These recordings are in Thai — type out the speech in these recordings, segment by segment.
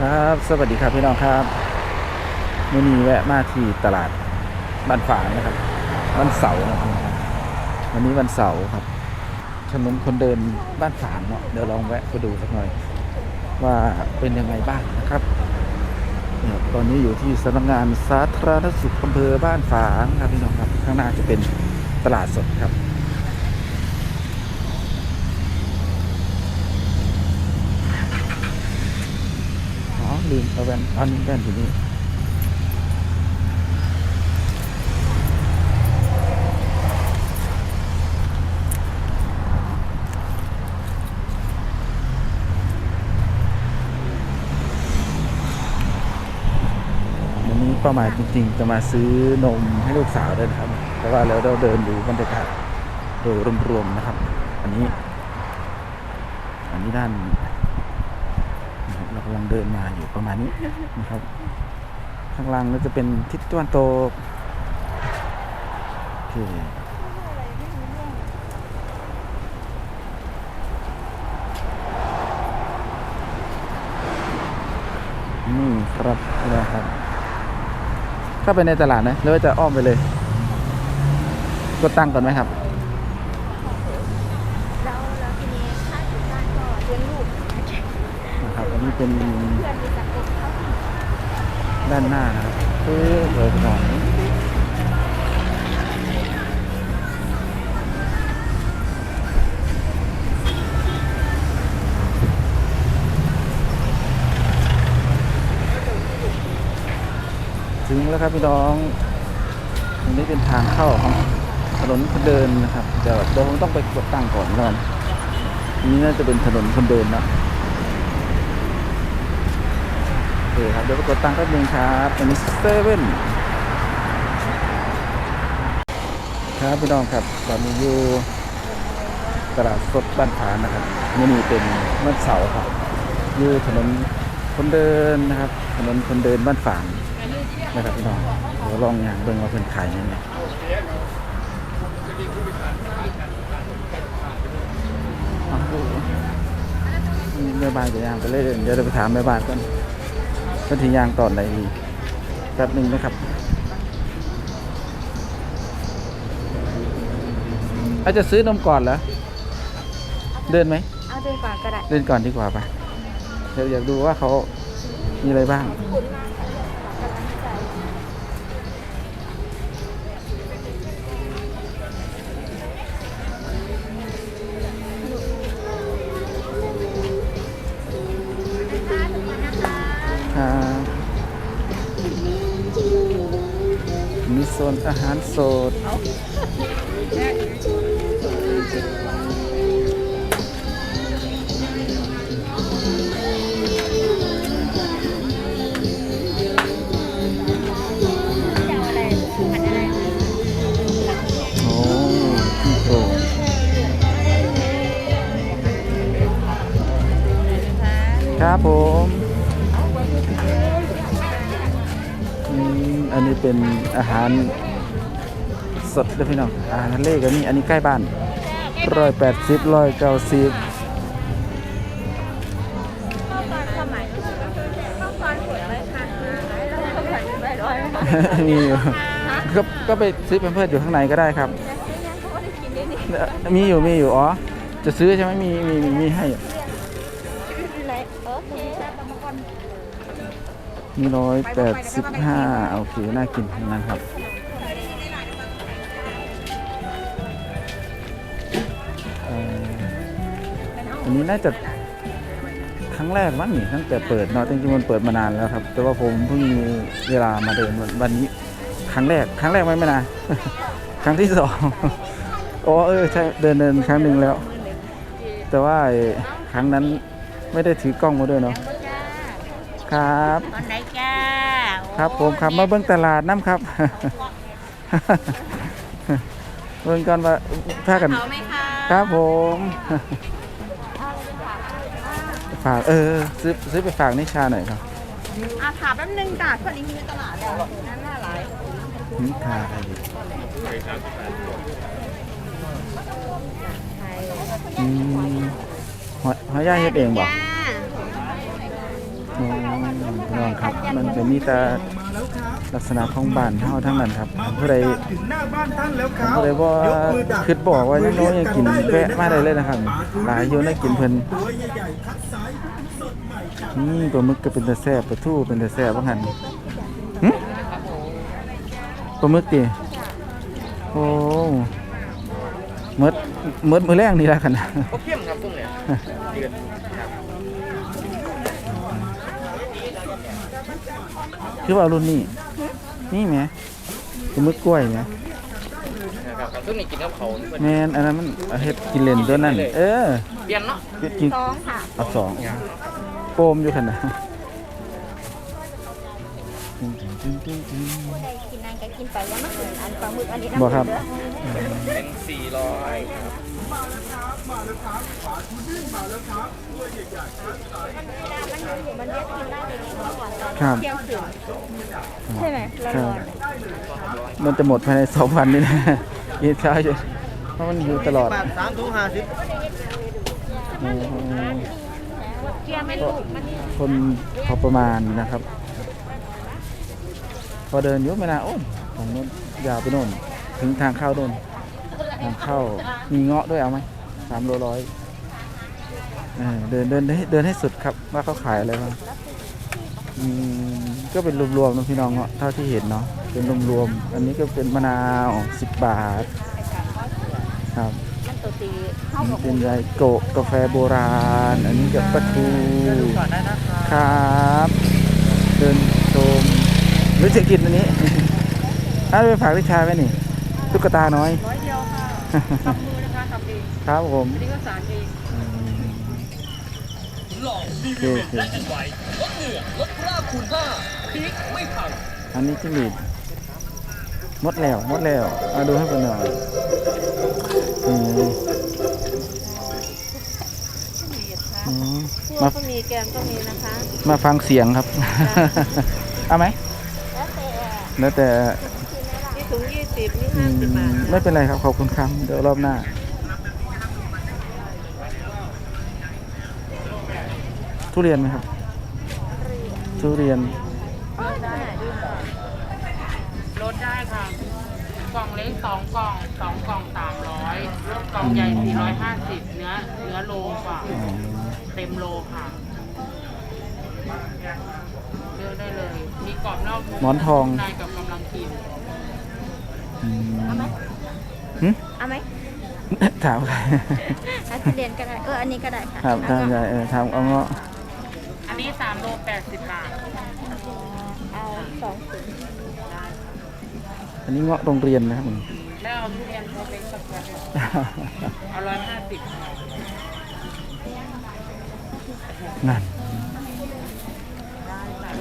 ครับ สวัสดีครับพี่น้องครับมื่อนี้แวะมาที่ตลาดบ้านฝางนะครับ วันเสาร์นะครับ วันนี้วันเสาร์ครับถนนคนเดินบ้านฝางเนาะเดี๋ยวลองแวะไปดูสักหน่อย ว่าเป็นยังไงบ้างนะครับตอนนี้อยู่ที่สำนักงานสาธารณสุขอำเภอบ้านฝางครับพี่น้องครับ ข้างหน้าจะเป็นตลาดสดครับ อ๋อ ลืมเอาแว่นอันนี้แว่นอยู่นี่วันนี้เป้าหมายจริงๆ จะมาซื้อนมให้ลูกสาวด้วยนะครับแต่ว่าแล้วเราเดินดูบรรยากาศโดยรวมๆนะครับ อันนี้ อันนี้ด้าน นะครับเรากำ ลังเดินมาอยู่ประมาณนี้นะครับ ข้างล่างก็จะเป็นทิศตะวันตกโอเคนี่ครับนะครับ เข้าไปในตลาดนะหรือว่าจะอ้อมไปเลย กดตังก่อนไหมครับ แล้วแล้วทีนี้ค่าถึงบ้านก็เลี้ยงลูก นะครับ อันนี้ เป็นด้านหน้านะครับคือเปิดหน่อยถึงแล้วครับพี่น้องตรงนี้เป็นทางเข้าของถนนคนเดินนะครับเดี๋ยวเดี๋ยวผมต้องไปกดตั้งก่อนแล้วกันอันนี้น่าจะเป็นถนนคนเดินนะ โอ เคครับเดี๋ยวไปกดตังค์แป๊บนึงครับอันนี้เซเว่นครับพี่น้องครับตอนนี้อยู่ตลาดสดบ้านผานนะครับนี่นี่เป็นวันเสาร์ครับอยู่ถนนคนเดินนะครับ ถนนคนเดินบ้านฝางนะครับพี่น้องเดี๋ยวลองอย่างเบิ่งว่าเพิ่นขายยังไงแม่บ้านจะย่างไปเรื่อยเดี๋ยวเราไปถามแม่บ้านก่อน ก็ทียางตอนไหนดีแป๊บหนึ่งนะครับ อาจจะซื้อนมก่อนเหรอ เดินไหม เอาเดินก่อนก็ได้ เดินก่อนดีกว่าปะเดี๋ยวอยากดูว่าเขามีอะไรบ้างครับ นอาหารสด เป็นอาหารสดเลยพี่น้องอาหารทะเลก็มีอันนี้ใกล้บ้านร้อยแปดสิบร้อยเก้าสิบข้าวซอยความหมายข้าวซอยสวยเลยค่ะแล้วก็ผัดไปร้อยมีอยู่ก็ก็ไปซื้อเป็นเพื่อนอยู่ข้างในก็ได้ครับ มีอยู่มีอยู่อ๋อ จะซื้อใช่ไหมมีมีมีให้ มีร้อยแปดสิบห้าโอเค น่ากินทั้งนะครับ อันนี้น่าจะครั้งแรกมั้งนี่ตั้งแต่เปิดเนาะจริงๆมันเปิดมานานแล้วครับ แต่ว่าผมเพิ่งมีเวลามาเดินวันวันนี้ ครั้งแรก ครั้งแรกไหมไม่นานครั้งที่สองอ๋อเออใช่เดินเดินครั้งหนึ่งแล้ว แต่ว่าครั้งนั้นไม่ได้ถือกล้องมาด้วยเนาะครับตอนไหน ครับผมครับมาเบิ่งตลาดน้ำครับ เบิ่งก่อนว่าถ้ากันเขาไหมคะครับผมฝากเออซื้อซื้อไปฝากนิชาหน่อยครับอะถามแป๊บนึงจ้ะคนนี้มีตลาดแล้วนั่นน่าหลายนิชาอะไรดีอืมหอยหอยย่างเฮ็ดเองบ่ จ้าอ๋อมันจะมีแต่ลักษณะของบ้านเฮาทั้งนั้นครับผู้ใดถึงหน้าบ้านท่าครับผู้ใดบ่คิดบอกว่ายังน้อยยังกินแวะมาได้เลยนะครับหลายอยู่นะกินเพิ่นนี่ปลาหมึกก็เป็นตาแซ่บปลาทูเป็นตาแซ่บว่างั้นหึปลาหมึกติโอ้มดมดมือแรงนี่ละกันนะก็เข้มครับพวกเนี่ยเดือด ครับคือว่ารุ่นนี้นี่แหมปลาหมึกกล้วยแหมนะครับครับซึ่งนี่กินกับเขานี่เพิ่นแม่นอันนั้นมันเฮ็ดกินเล่นตัวนั้น เออเปลี่ยนเนาะเฮ็ดกินสองค่ะเอาสองโปมอยู่คั่น น่ะผู้ใดกินนั่นก็กินไปยังไม่ถึงอันปลาหมึกอันนี้บ่ครับเป็นสี่ร้อยครับมันเรียกกินได้เลยเมื่อก่อนตอนครับ เที่ยงคืนใช่ไหมครัร้บอนมันจะหมดภายในสองวันนี่นะกินข้าวอยู่เพราะมันอยู่ตลอดบาทสามถุงห้าสิบโอ้โหๆเที่ยงไม่ลูกมันคนพอประมาณนะครับ พอเดินอยุบไม่นานโอ้นของโน้นยาวไปโน่น ถึงทางเข้าโน่นทางเข้ามีเงาะด้วยเอาไหมสามโลร้อยเออเดินเดินให้เดินให้สุดครับว่าเขาขายอะไรบ้างก็เป็นรวมๆนะพี่น้องเนาะเท่าที่เห็นเนาะเป็นรวมๆอันนี้ก็เป็นมะนาวสิบบาทครับมันตัวตีเข้าอันกันี้บเป็นไรโกะกาแฟโบราณ อันนี้กับปลาทูครับ เดิน รือจะกินอันนี้อ้าวไปฝากพี่ชายไว้นี่ตุ๊กตาน้อยร้อยเดียวค่ะทำมือนะคะทำเองครับผมอันนี้ก็สารเองอืมโอเคโอเคอันนี้จิ้งหรีดหมดแล้วหมดแล้วมาดูให้กันหน่อยอืมอืมพวมากก็มีแกมก็มีนะคะ มาฟังเสียงครับ เอาไหม แล้วแต่แล้วแต่นี่ถุงยี่สิบนี่อืห้ามสิบบาทไม่เป็นไรครับขอบคุณครับเดี๋ยวรอบหน้า ทุเรียนไหมครับ ทุเรียนลดได้ค่ะ กล่องเล็กสองกล่องสองกล่องสามร้อยกล่องใหญ่สี่ร้อยห้าสิบเนื้อเนื้อโลกว่าอ๋อเต็มโลค่ะเลือกได้เลย มีกรอบนอกนุ่มหมอนทอง ในกับกำลังกินอืมเอาไหมหึเอาไหมถามใครอันทุเรียนก็ได้ เออ อันนี้ก็ได้ค่ะถามแล้วถามก็ยายเออถามเอาเงาะอันนี้สามโลแปดสิบบาทเอาสองถุงอันนี้เงาะโรงเรียนนะครับผม แล้วเอาทุเรียนโคเล็กสักแพ็คหนึ่งเอาร้อยห้าสิบนั่น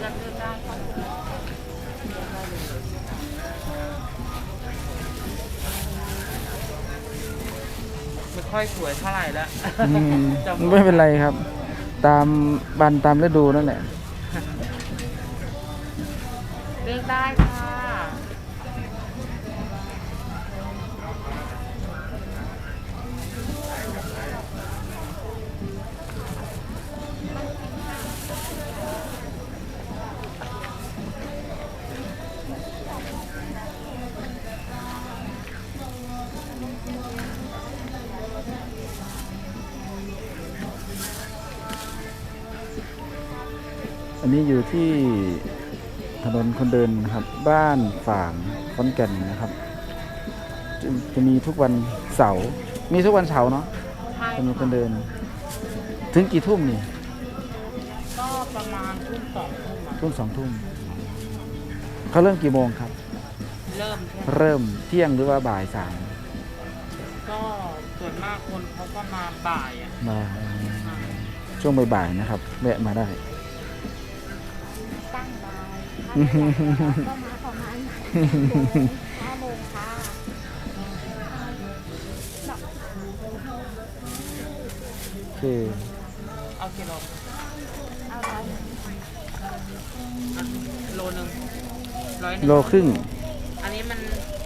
เลือกเลือกได้ค่ะไม่ค่อยสวยเท่าไหร่แล้วอืมจะหมดไม่เป็นไรครับ ตามบันตามฤดูนั่นแหละ เลือกได้ค่ะ อันนี้อยู่ที่ถนนคนเดินนะครับบ้านฝางขอนแก่นนะครับ จะจะมีทุกวันเสาร์มีทุกวันเสาร์เนาะใช่ถนนคนค่ะเดิน ถึงกี่ทุ่มนี่ก็ประมาณทุ่มสองทุ่มอะทุ่มสองทุ่มเขาเริ่มกี่โมงครับ เริ่มใช่ไหมเริ่มเที่ยงหรือว่าบ่ายสามก็ส่วนมากคนเขาก็มาบ่ายอะมาช่วงบ่ายๆนะครับแวะมาได้ ก็มาประมาณห้าโมงค่ะโอเคเอากิโลเอาร้อยโลหนึ่งร้อยโลครึ่ง อันนี้มัน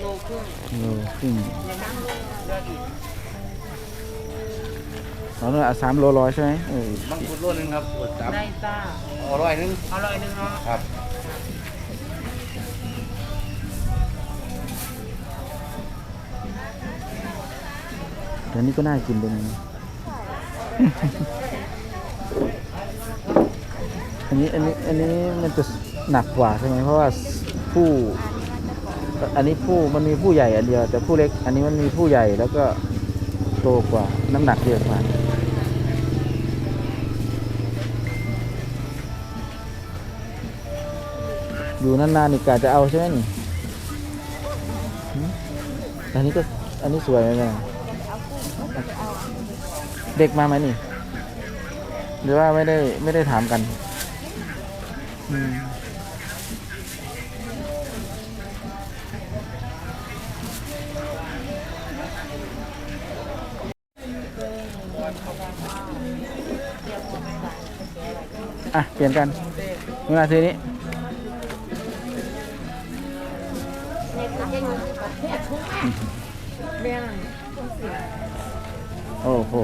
โลครึ่งโลครึ่งเลือกอีกเอาเนื้อสามโลร้อยใช่ไหมเออบางคนรุ่นนึงครับปวดจับได้จ้าอร่อยนึงเอาร้อยหนึ่งเนาะครับ เดี๋ยวนี้ก็น่ากินเลยนะอันนี้อันนี้อันนี้มันจะหนักกว่าใช่ไหมเพราะว่าผู้อันนี้ผู้มันมีผู้ใหญ่อันเดียว แต่ผู้เล็กอันนี้มันมีผู้ใหญ่แล้วก็โตกว่าน้ำหนักเยอะกว่าอยู่นานๆนี่กะจะเอาใช่ไหมนี่อันนี้ก็อันนี้สวยไหมแม่ เด็กมาไหมนี่ หรือว่าไม่ได้ไม่ได้ถามกันอะ เปลี่ยนกันเวลาทีนี้ โอ้โห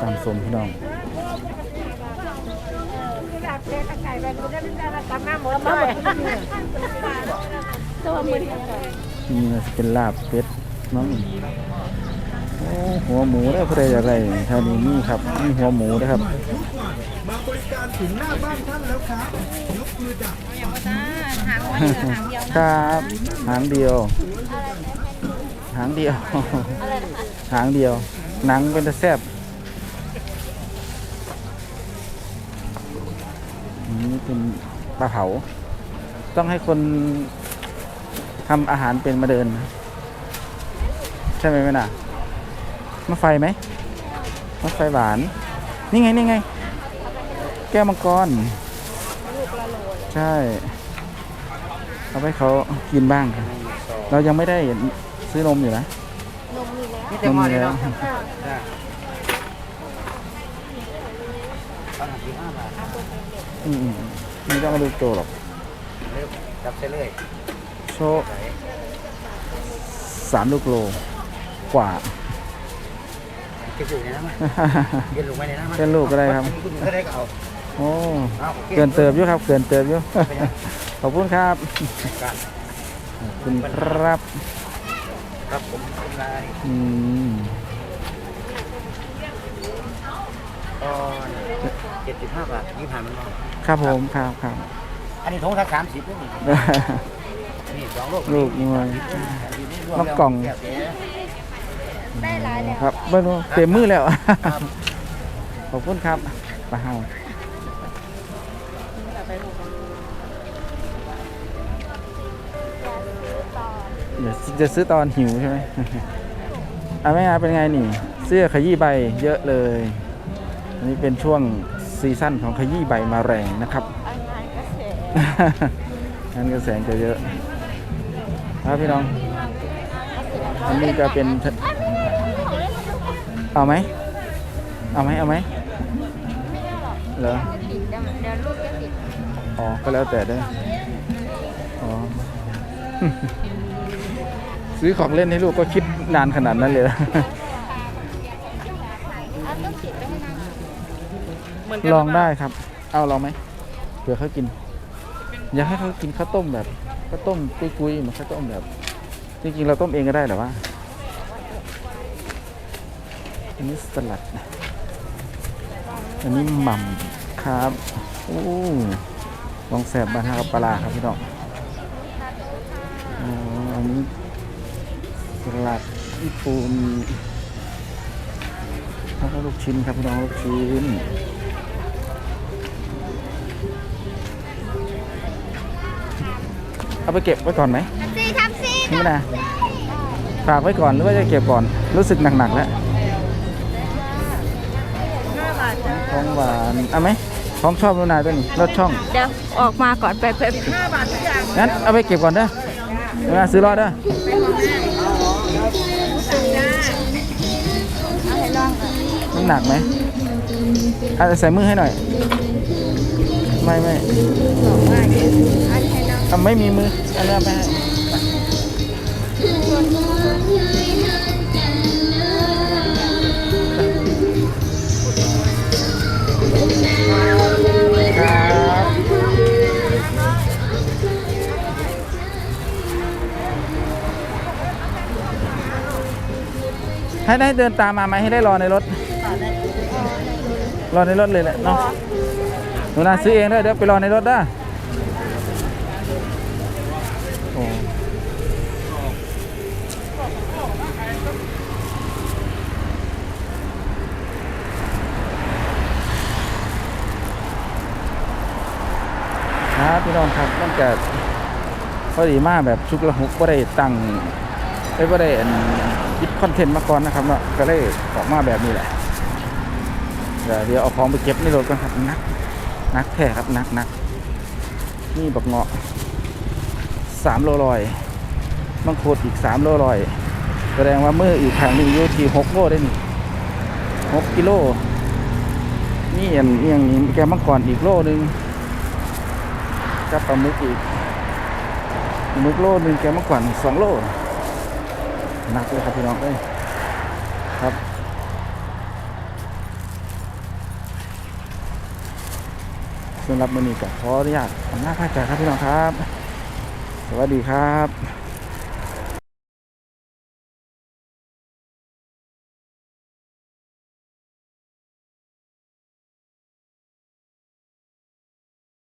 ตามสมพี่น้อง นี่เป็นลาบเป็ดน้องโอ้หัวหมูได้เพลยออะไรเท่านี้นี่ครับนี่หัวหมูนะครับ มาบริการถึงหน้าบ้านท่านแล้วครับยกมือดับอย่ามาหางไว้หางเดียวครับหางเดียว หางเดียว หางเดียว หนังเป็นตะแซบ นี่เป็นปลาเผา ต้องให้คนทำอาหารเป็นมาเดินนะใช่ไหมแม่น่ะมะไฟไหมมะไฟหวาน นี่ไง นี่ไง แก้วมังกร ใช่ เอาไปเขากินบ้างครับเรายังไม่ได้ซื้อนมอยู่นะนี่แต่หม้อนี่แล้วเนาะจ้าตอนที่ห้าบาท อืมๆไม่ต้องมาดูโตหรอกเร็วจับเส้นเลยโชว์สามลูกโลกว่า เก็บอยู่ในนั้นมั้ยเก็บลงไว้ในนั้นมั้ยเป็นลูกก็ได้ครับ คุณก็ได้ก็เอาโอ้เอาโอคเกินเติบอยู่ครับ เกินเติบอยู่ขอบคุณครับกันขอบคุณครับ ครับผมคุณนาย อืม ตอน เจ็ดสิบห้าบาทยี่สิบห้ามันเนาะครับผมครับครับ อันนี้ทงทักสามสิบนี่นี่สองลูกลูกมวยรวมนกกล่องแล้วได้หลายแล้วครับเบิ้ลเต็มมือแล้วขอบคุณครับปลาเฮาเดี๋ยวจะซื้อตอนหิวใช่ไหมอะแม่อาเป็นไงนี่ เสื้อขยี้ใบเยอะเลย อันนี้เป็นช่วง ซีซั่นของขยี้ใบมาแรงนะครับอันงานเกษตรงานกระแสงจะเยอะครับพี่น้อง อันนี้ก็เป็นเอาไหมเอาไหมเอาไหมเหรอจะติดเดี๋ยวเดี๋ยวลูกจะติดอ๋อ ก็แล้วแต่เด้ออ๋อ ซื้อของเล่นให้ลูกก็คิดนานขนาดนั้นเลยเหรอ เอาต้องติดไปให้นาน เห มือนกันลองได้ครับ เอาลองไหมเผื่อเขากิน อยากให้เขากินข้าวต้มแบบข้าวต้มกุยๆเหมือนข้าวต้มแบบจริงๆเราต้มเองก็ได้แต่ว่าอันนี้สลัดอันนี้หม่ำครับโอ้ลองแสบบานฮากับปลาครับพี่น้องอันนี้สลัดญี่ปุ่นแล้วก็ลูกชิ้นครับพี่น้องลูกชิ้น เอาไปเก็บไว้ก่อนไหมสี่ทับสี่นี่นะฝากไว้ก่อนหรือว่าจะเก็บก่อนรู้สึกหนักๆแล้วห้าบาทจ้าของหวานเอาไหมเของชอบดูนายตัวนี้รถช่องเดี๋ยวออกมาก่อนไปไปงั้นเอาไปเก็บก่อนเด้อเวลาซื้อรอเด้อเอาให้ลองก่อนมันหนักไหมอาจจะใส่มือให้หน่อย ไม่ไม่ บอกว่าเดี๋ยวอันให้ลองเอาไม่มีมืออันนี้เอาไปให้ให้ได้เดินตามมาไหมให้ได้รอในรถ รอในรถเลยแหละเนาะหนูนาซื้อเองด้วยเดี๋ยวไปรอในรถได้ ครับพี่น้องครับมันเกิดพอดีมากแบบชุกละหุกก็ได้ตั้งไม่ได้อันคิดคอนเทนต์มาก่อนนะครับเนาะก็เลยออกมาแบบนี้แหละเดี๋ยวเอาของไปเก็บในรถก่อนครับนักนักแท้ครับนักนักนี่บักเงาะสามโลลอยมังคุดอีกสามโลลอยแสดงว่ามืออีกแผงหนึ่งอยู่ที่หกโลได้นี่หกกิโลนี่อันเอียงนี้แกมังกรอีกโลหนึ่ง กับปลาหมึกอีกปลาหมึกโลหนึ่งแกมากกว่าสองโลหนักเลยครับพี่น้องเอ้ยครับสำหรับมือนี้ก็ขออนุญาตอำนาจพาจากครับพี่น้องครับ สวัสดีครับ